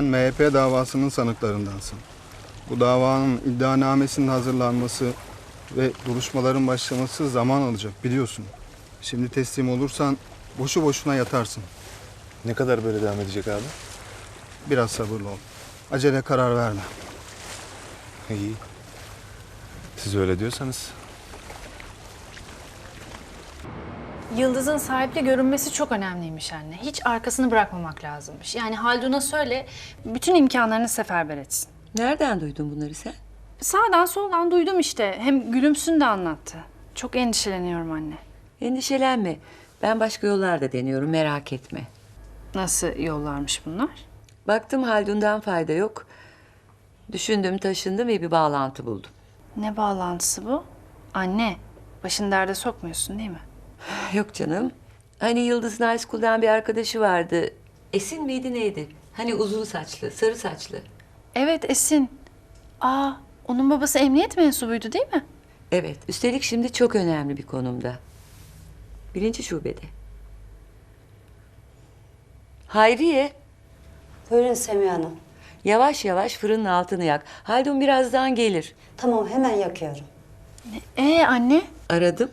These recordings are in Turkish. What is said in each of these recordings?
Sen MHP davasının sanıklarındansın. Bu davanın iddianamesinin hazırlanması ve duruşmaların başlaması zaman alacak biliyorsun. Şimdi teslim olursan boşu boşuna yatarsın. Ne kadar böyle devam edecek abi? Biraz sabırlı ol. Acele karar verme. İyi. Siz öyle diyorsanız. Yıldız'ın sahiple görünmesi çok önemliymiş anne. Hiç arkasını bırakmamak lazımmış. Yani Haldun'a söyle bütün imkanlarını seferber etsin. Nereden duydun bunları sen? Sağdan soldan duydum işte. Hem Gülümsün de anlattı. Çok endişeleniyorum anne. Endişelenme. Ben başka yollar da deniyorum merak etme. Nasıl yollarmış bunlar? Baktım Haldun'dan fayda yok. Düşündüm taşındım ve bir bağlantı buldum. Ne bağlantısı bu? Anne, başını derde sokmuyorsun değil mi? Yok canım. Hani Yıldız'ın high school'dan bir arkadaşı vardı. Esin miydi neydi? Hani uzun saçlı, sarı saçlı. Evet Esin. Aa, onun babası emniyet mensubuydu değil mi? Evet, üstelik şimdi çok önemli bir konumda. Birinci şubede. Hayriye, Buyurun Semiha Hanım. yavaş yavaş fırının altını yak. Haldun birazdan gelir. Tamam hemen yakıyorum. Ee anne, Aradım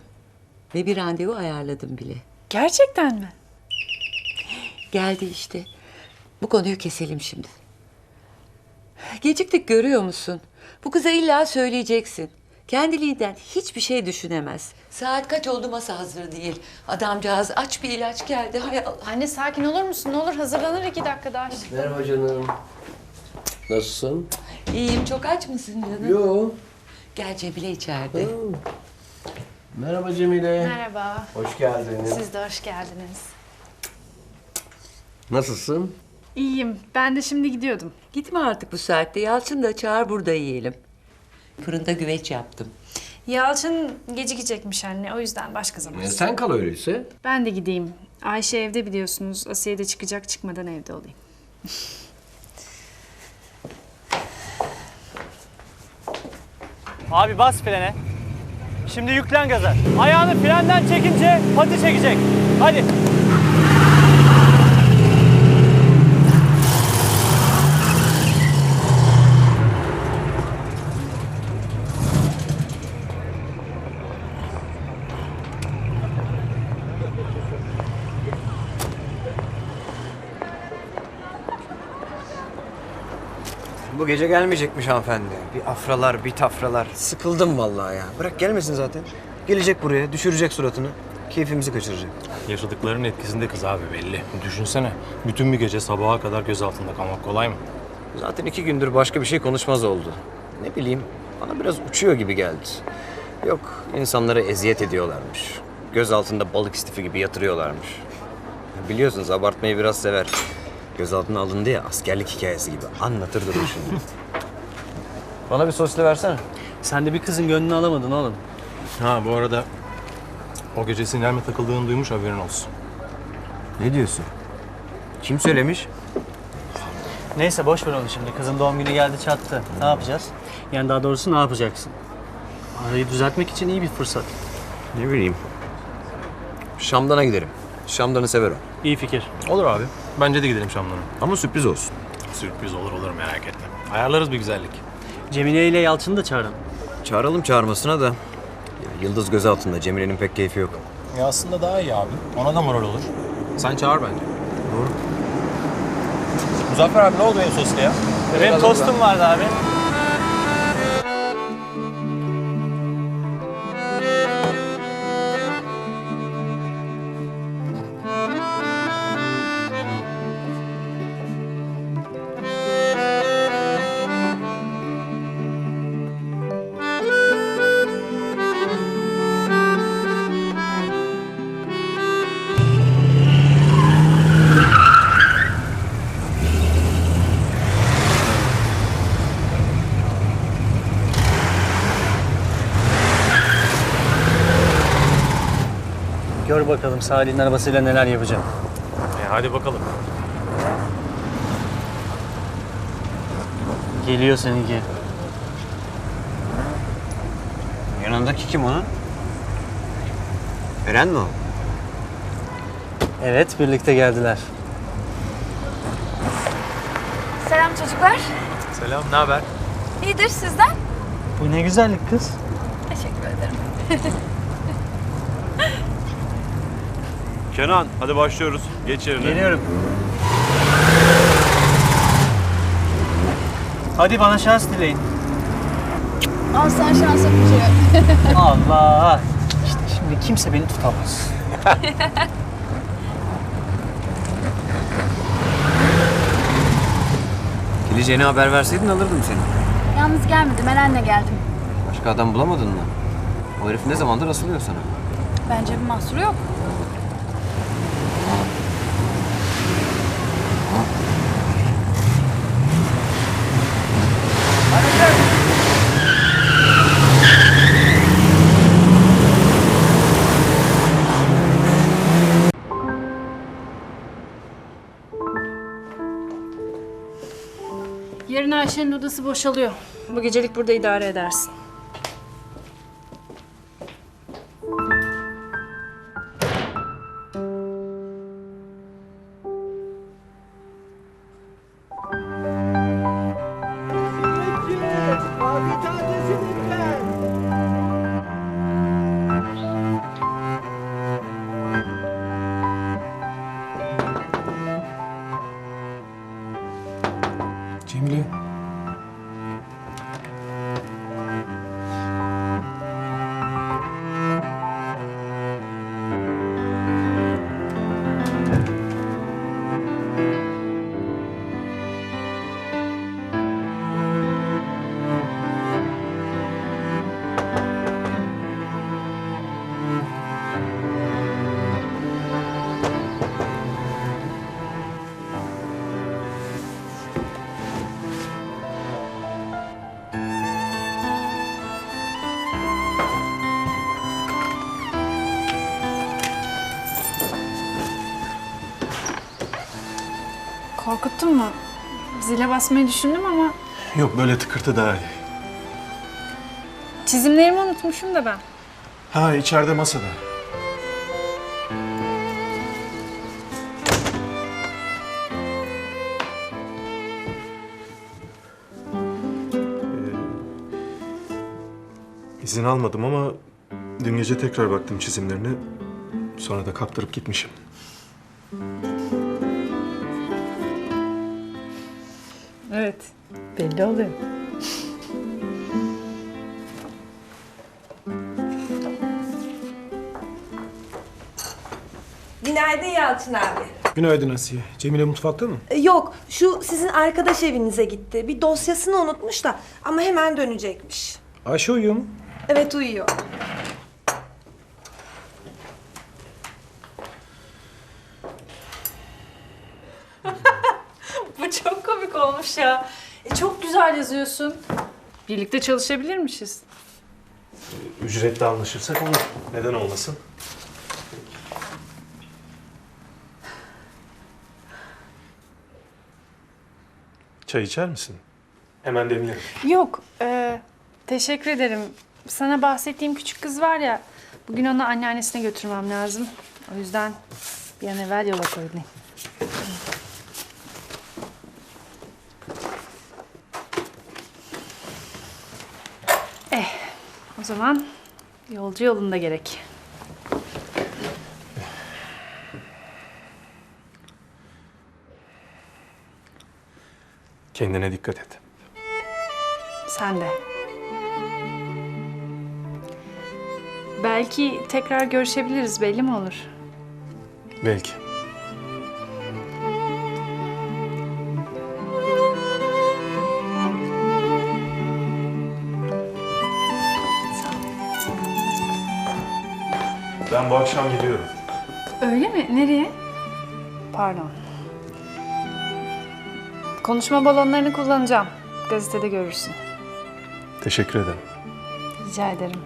ve bir randevu ayarladım bile. gerçekten mi? Geldi işte. Bu konuyu keselim şimdi. Geciktik görüyor musun? Bu kıza illa söyleyeceksin. Kendiliğinden hiçbir şey düşünemez. Saat kaç oldu masa hazır değil. Adamcağız aç bir ilaç geldi. Hay Allah. Anne sakin olur musun? Ne olur hazırlanır iki dakika daha. Merhaba canım. Nasılsın? İyiyim çok aç mısın canım? Yo. Gel Cemile içeride. Merhaba Cemile. Merhaba. Hoş geldin. Siz de hoş geldiniz. Nasılsın? İyiyim. Ben de şimdi gidiyordum. Gitme artık bu saatte. Yalçın da çağır burada yiyelim. Fırında güveç yaptım. Yalçın gecikecekmiş anne. O yüzden başka zaman. E, sen kal öyleyse. Ben de gideyim. Ayşe evde biliyorsunuz. Asiye de çıkacak çıkmadan evde olayım. Abi bas frene. Şimdi yüklen gaza. Ayağını frenden çekince pati çekecek. Hadi. Bu gece gelmeyecekmiş hanımefendi. Bir afralar, bir tafralar. Sıkıldım vallahi ya. Bırak gelmesin zaten. Gelecek buraya, düşürecek suratını. Keyfimizi kaçıracak. Yaşadıkların etkisinde kız abi belli. Düşünsene bütün bir gece sabaha kadar gözaltında kalmak kolay mı? Zaten iki gündür başka bir şey konuşmaz oldu. Ne bileyim, bana biraz uçuyor gibi geldi. Yok insanlara eziyet ediyorlarmış. Göz altında balık istifi gibi yatırıyorlarmış. Biliyorsunuz abartmayı biraz sever. Gözaltına alındı ya askerlik hikayesi gibi. Anlatır durur şimdi. Bana bir soslu versene. Sen de bir kızın gönlünü alamadın oğlum. Ha bu arada o gece Sinem'le takıldığını duymuş haberin olsun. Ne diyorsun? Kim söylemiş? Neyse boş ver onu şimdi. Kızın doğum günü geldi çattı. Ne yapacağız? Yani daha doğrusu ne yapacaksın? Arayı düzeltmek için iyi bir fırsat. Ne bileyim. Şamdan'a giderim. Şamdan'ı sever o. İyi fikir. Olur abi. Bence de gidelim Şamdan'a. Ama sürpriz olsun. Sürpriz olur olur merak etme. Ayarlarız bir güzellik. Cemile ile Yalçın'ı da çağırın. Çağıralım çağırmasına da. Ya, Yıldız göz altında. Cemile'nin pek keyfi yok. Ya aslında daha iyi abi. Ona da moral olur. Sen çağır bence. Doğru. Muzaffer abi ne oldu benim sosla ya? Benim tostum vardı abi. Bakalım Salih'in arabasıyla neler yapacağım. E, hadi bakalım. Geliyor seninki. Yanındaki kim onun? Eren mi o? Evet, birlikte geldiler. Selam çocuklar. Selam, ne haber? İyidir sizden? Bu ne güzellik kız. Teşekkür ederim. Kenan hadi başlıyoruz. Geç yerine. Geliyorum. Hadi bana şans dileyin. Al sen şans yapıcı. Allah! İşte şimdi kimse beni tutamaz. Geleceğini haber verseydin alırdım seni. Yalnız gelmedim. Eren'le geldim. Başka adam bulamadın mı? O herif ne zamandır asılıyor sana. Bence bir mahsuru yok. Ayşe'nin odası boşalıyor. Bu gecelik burada idare edersin. Korkuttun mu? Zile basmayı düşündüm ama Yok böyle tıkırtı daha iyi. çizimlerimi unutmuşum da ben. Ha içeride masada. İzin almadım ama dün gece tekrar baktım çizimlerine. Sonra da kaptırıp gitmişim. Evet. Belli oluyor. Günaydın Yalçın abi. Günaydın Asiye. Cemile mutfakta mı? Ee, Yok, şu sizin arkadaş evinize gitti. Bir dosyasını unutmuş da ama hemen dönecekmiş. Ayşe uyuyor mu? Evet uyuyor. Birlikte çalışabilirmişiz. Ücretle anlaşırsak olur. Neden olmasın? Çay içer misin? Hemen demlerim. Yok, e, teşekkür ederim. Sana bahsettiğim küçük kız var ya, bugün onu anneannesine götürmem lazım. O yüzden bir an evvel yola koyulayım. Zaman yolcu yolunda gerek. Kendine dikkat et. Sen de. Belki tekrar görüşebiliriz, belli mi olur? Belki. Ben bu akşam gidiyorum. Öyle mi? Nereye? Pardon. Konuşma balonlarını kullanacağım. Gazetede görürsün. Teşekkür ederim. Rica ederim.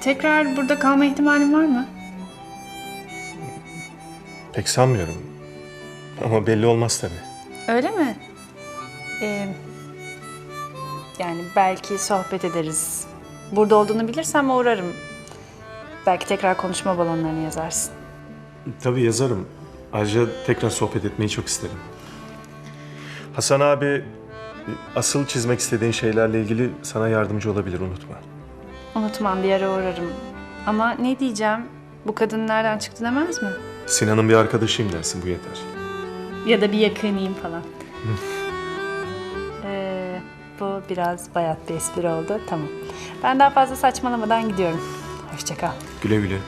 Tekrar burada kalma ihtimalin var mı? Pek sanmıyorum. Ama belli olmaz tabii. Öyle mi? Ee, yani belki sohbet ederiz. Burada olduğunu bilirsem uğrarım. Belki tekrar konuşma balonlarını yazarsın. Tabii yazarım. Ayrıca tekrar sohbet etmeyi çok isterim. Hasan abi asıl çizmek istediğin şeylerle ilgili sana yardımcı olabilir unutma. Unutmam bir ara uğrarım. Ama ne diyeceğim? Bu kadın nereden çıktı demez mi? Sinan'ın bir arkadaşıyım dersin bu yeter. Ya da bir yakınıyım falan. Biraz bayat bir espri oldu. Tamam. Ben daha fazla saçmalamadan gidiyorum. Hoşça kal. Güle güle.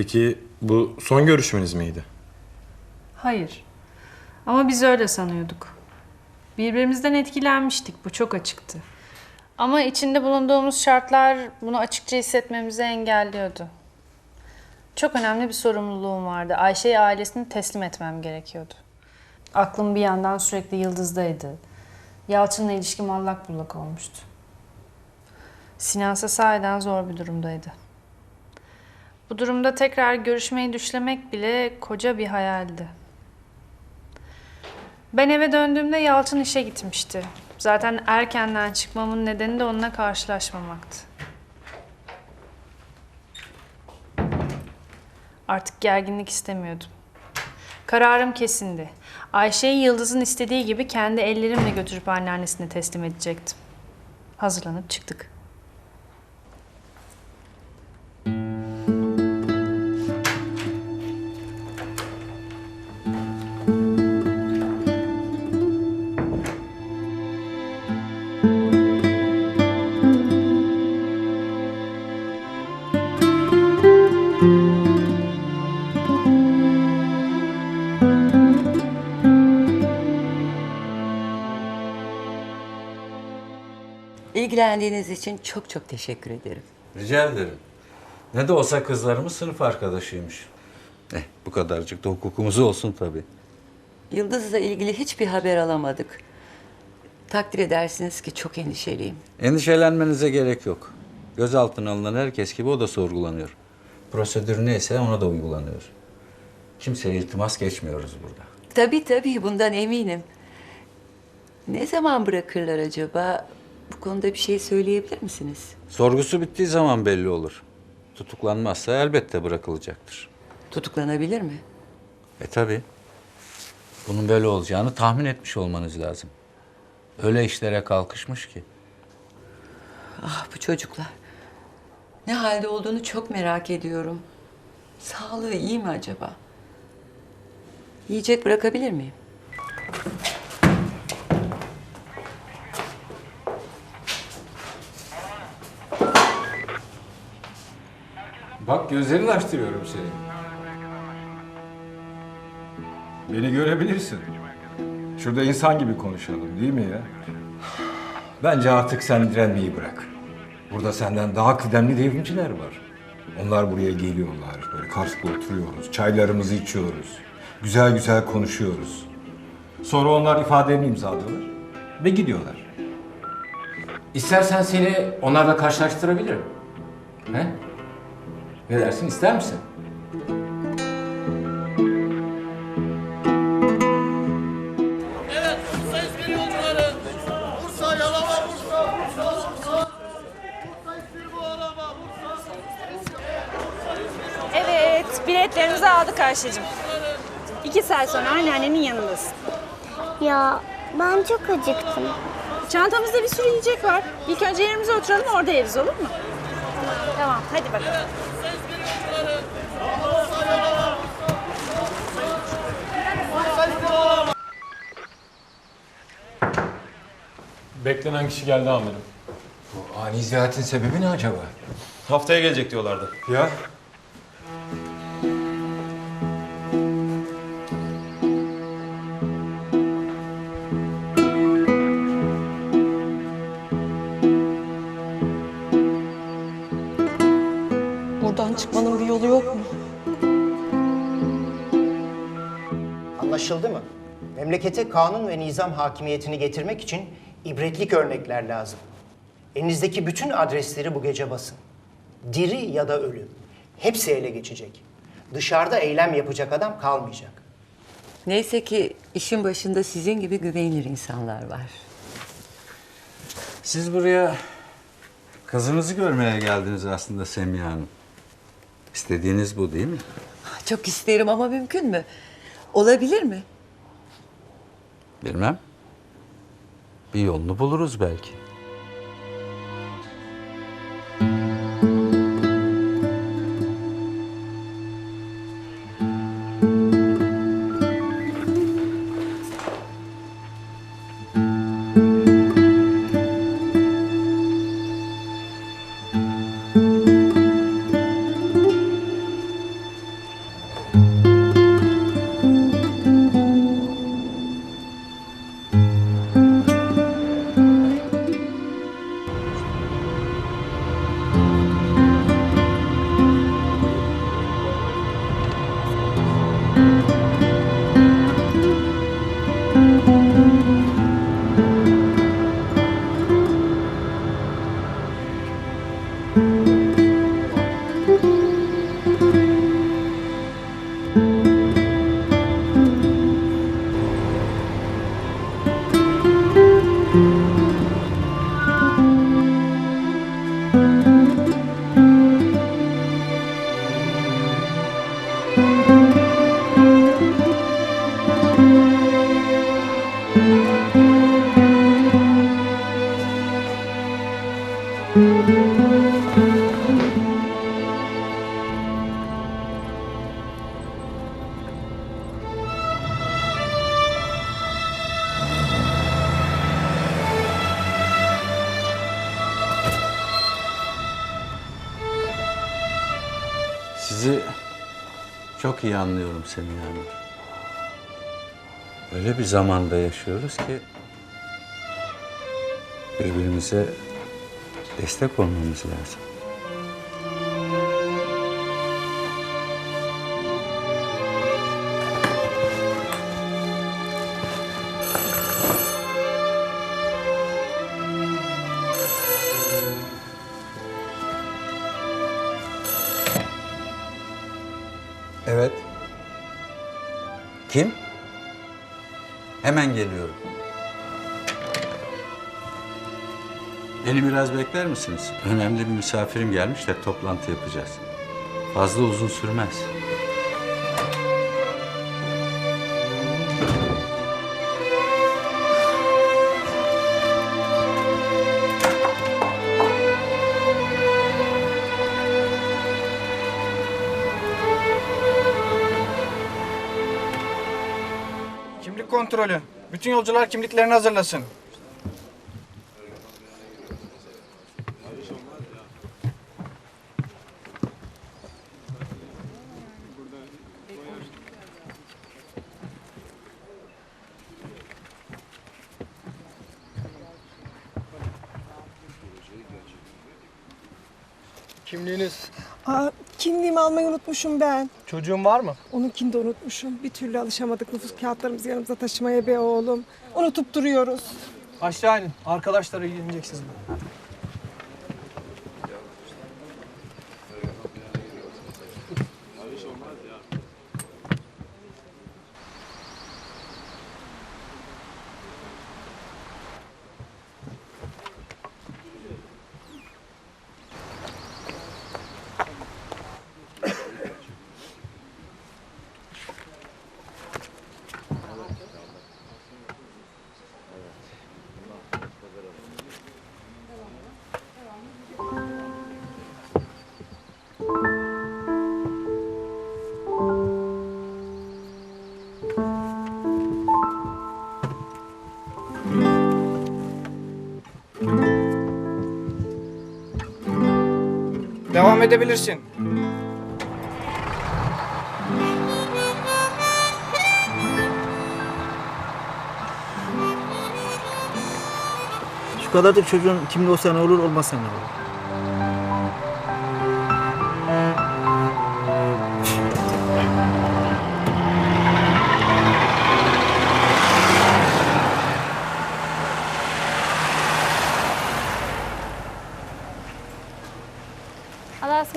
Peki bu son görüşmeniz miydi? Hayır. Ama biz öyle sanıyorduk. Birbirimizden etkilenmiştik. Bu çok açıktı. Ama içinde bulunduğumuz şartlar bunu açıkça hissetmemizi engelliyordu. Çok önemli bir sorumluluğum vardı. Ayşe'yi ailesini teslim etmem gerekiyordu. Aklım bir yandan sürekli Yıldız'daydı. Yalçın'la ilişkim allak bullak olmuştu. Sinan ise sahiden zor bir durumdaydı. Bu durumda tekrar görüşmeyi düşlemek bile koca bir hayaldi. Ben eve döndüğümde Yalçın işe gitmişti. Zaten erkenden çıkmamın nedeni de onunla karşılaşmamaktı. Artık gerginlik istemiyordum. Kararım kesindi. Ayşe'yi Yıldız'ın istediği gibi kendi ellerimle götürüp anneannesine teslim edecektim. Hazırlanıp çıktık. İlgilendiğiniz için çok çok teşekkür ederim. Rica ederim. Ne de olsa kızlarımız sınıf arkadaşıymış. Eh, bu kadarcık da hukukumuz olsun tabii. Yıldız'la ilgili hiçbir haber alamadık. Takdir edersiniz ki çok endişeliyim. Endişelenmenize gerek yok. Gözaltına alınan herkes gibi o da sorgulanıyor. Prosedür neyse ona da uygulanıyor. Kimseye iltimas geçmiyoruz burada. Tabii tabii bundan eminim. Ne zaman bırakırlar acaba? Bu konuda bir şey söyleyebilir misiniz? Sorgusu bittiği zaman belli olur. Tutuklanmazsa elbette bırakılacaktır. Tutuklanabilir mi? E tabii. Bunun böyle olacağını tahmin etmiş olmanız lazım. Öyle işlere kalkışmış ki. Ah bu çocuklar. Ne halde olduğunu çok merak ediyorum. Sağlığı iyi mi acaba? Yiyecek bırakabilir miyim? Bak gözlerini açtırıyorum seni. Beni görebilirsin. Şurada insan gibi konuşalım değil mi ya? Bence artık sen direnmeyi bırak. Burada senden daha kıdemli devrimciler var. Onlar buraya geliyorlar. Böyle karşılıklı oturuyoruz. Çaylarımızı içiyoruz. Güzel güzel konuşuyoruz. Sonra onlar ifadelerini imzalıyorlar ve gidiyorlar. İstersen seni onlarla karşılaştırabilirim. He? Ne dersin ister misin? Evet, biletlerimizi aldık Ayşe'cim. İki saat sonra anneannenin yanındasın. Ya ben çok acıktım. Çantamızda bir sürü yiyecek var. İlk önce yerimize oturalım orada yeriz olur mu? Tamam, hadi bakalım. Beklenen kişi geldi amirim. Bu ani ziyaretin sebebi ne acaba? Haftaya gelecek diyorlardı. Ya Buradan çıkmanın bir yolu yok mu? Anlaşıldı mı? Memlekete kanun ve nizam hakimiyetini getirmek için ibretlik örnekler lazım. Elinizdeki bütün adresleri bu gece basın. Diri ya da ölü. Hepsi ele geçecek. Dışarıda eylem yapacak adam kalmayacak. Neyse ki işin başında sizin gibi güvenilir insanlar var. Siz buraya kızınızı görmeye geldiniz aslında Semiha Hanım. İstediğiniz bu değil mi? Çok isterim ama mümkün mü? Olabilir mi? Bilmem. Bir yolunu buluruz belki. Sizi çok iyi anlıyorum Semiha Hanım. Öyle bir zamanda yaşıyoruz ki birbirimize destek olmamız lazım. Hemen geliyorum. Beni biraz bekler misiniz? Önemli bir misafirim gelmiş de toplantı yapacağız. Fazla uzun sürmez. Kontrolü. Bütün yolcular kimliklerini hazırlasın. Kimliğiniz? Aa, kimliğimi almayı unutmuşum ben. Çocuğun var mı? Onunkini de unutmuşum. Bir türlü alışamadık nüfus kağıtlarımızı yanımıza taşımaya be oğlum. Unutup duruyoruz. Aşağı inin. Arkadaşlar ilgilenecek Devam edebilirsin. Şu kadarcık çocuğun kimliği olsa ne olur olmazsa ne olur.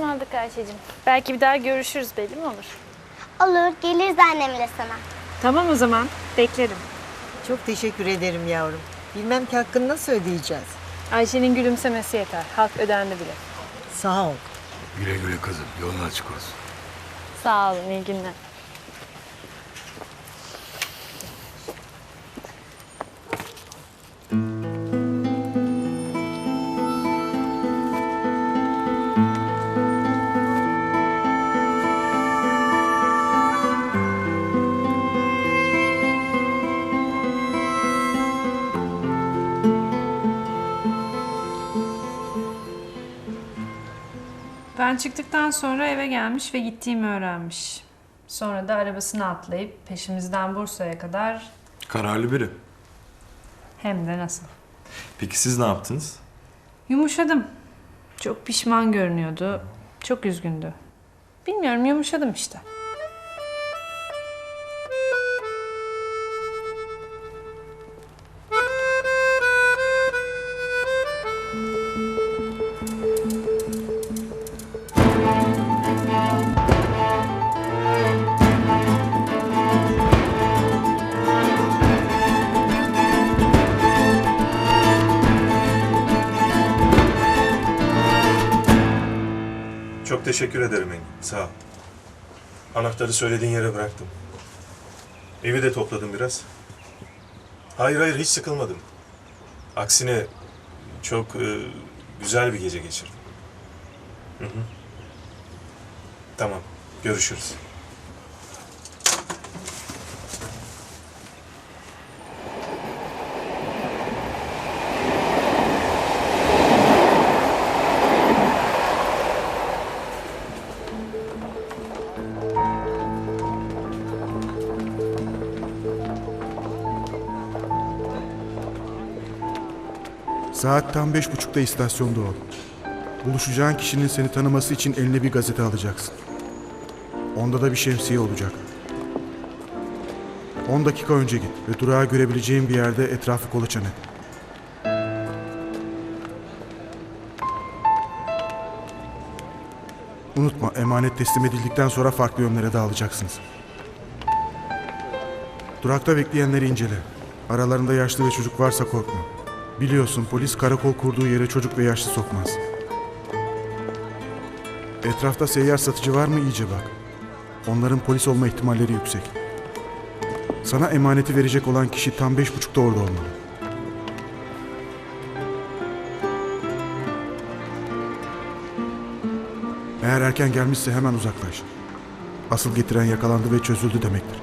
Ismarladık Ayşe'cim. Belki bir daha görüşürüz belli mi olur? Olur, geliriz annemle sana. Tamam o zaman. Beklerim. Çok teşekkür ederim yavrum. Bilmem ki hakkını nasıl ödeyeceğiz. Ayşe'nin gülümsemesi yeter. Halk ödendi bile. Sağ ol. Güle güle kızım. Yolun açık olsun. Sağ olun, iyi günler. Ben çıktıktan sonra eve gelmiş ve gittiğimi öğrenmiş. Sonra da arabasına atlayıp peşimizden Bursa'ya kadar Kararlı biri. hem de nasıl. Peki siz ne yaptınız? Yumuşadım. Çok pişman görünüyordu. Çok üzgündü. Bilmiyorum yumuşadım işte. Çok teşekkür ederim Engin. Sağ ol. Anahtarı söylediğin yere bıraktım. Evi de topladım biraz. Hayır hayır hiç sıkılmadım. Aksine çok e, güzel bir gece geçirdim. Hı hı. Tamam. Görüşürüz. Saat tam beş buçukta istasyonda ol. Buluşacağın kişinin seni tanıması için eline bir gazete alacaksın. Onda da bir şemsiye olacak. 10 dakika önce git ve durağı görebileceğin bir yerde etrafı kolaçan et. Unutma emanet teslim edildikten sonra farklı yönlere dağılacaksınız. Durakta bekleyenleri incele. Aralarında yaşlı ve çocuk varsa korkma. Biliyorsun polis karakol kurduğu yere çocuk ve yaşlı sokmaz. Etrafta seyyar satıcı var mı iyice bak. Onların polis olma ihtimalleri yüksek. Sana emaneti verecek olan kişi tam beş buçukta orada olmalı. Eğer erken gelmişse hemen uzaklaş. Asıl getiren yakalandı ve çözüldü demektir.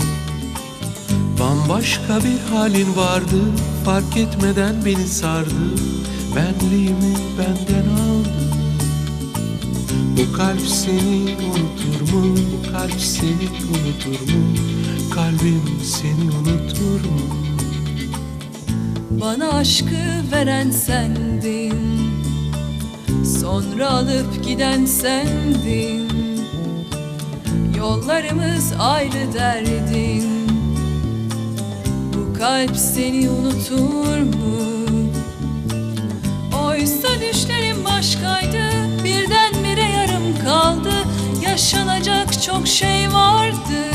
Bambaşka bir halin vardı Fark etmeden beni sardı Benliğimi benden aldı Bu kalp seni unutur mu? Bu kalp seni unutur mu? Kalbim seni unutur mu? Bana aşkı veren sendin Sonra alıp giden sendin Yollarımız ayrı derdin kalp seni unutur mu? Oysa düşlerim başkaydı Birdenbire yarım kaldı Yaşanacak çok şey vardı